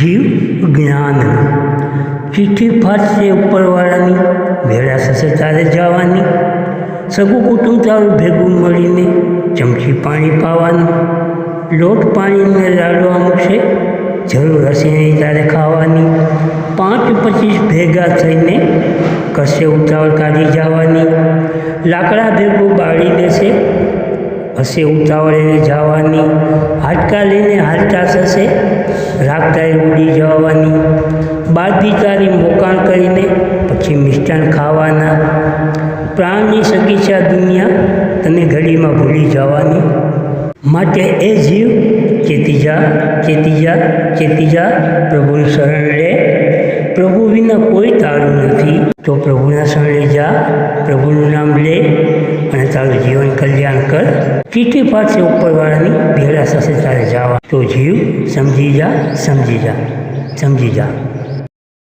જ્ઞાનનું ચિઠ્ઠી ફાટશે ઉપરવાળાની ભેળા થશે તારે જવાની. સગું કુટુંબ તારું ભેગું મળીને ચમચી પાણી પાવાનું. લોટ પાણીને લાડવા મૂકશે જરૂર હશે નહીં તારે ખાવાની. પાંચ પચીસ ભેગા થઈને કશે ઉતાવળ કાઢી જવાની. લાકડા ભેગું બાળી દેશે, હશે ઉતાવળ જવાની. હાડકા લઈને હાલતા થશે. રાખતાએ ઉડી જવાની. બાળ તારી મોકાણ કરીને પછી મિષ્ટાન ખાવાના. પ્રાણની સગીચા દુનિયા તને ઘડીમાં ભૂલી જવાની. માટે એ જીવ ચેતીજા ચેતીજા ચેતીજા પ્રભુનું શરણ લે. પ્રભુ વિના કોઈ તારું નથી. તો પ્રભુના શરણે જા, પ્રભુનું નામ લે. તારું જીવન કલ્યાણ કર. ચીઠી પાડશે ઉપરવાળાની, ભેળા સાથે તારે જવા. તો જીવ સમજી જા સમજી જા સમજી જા.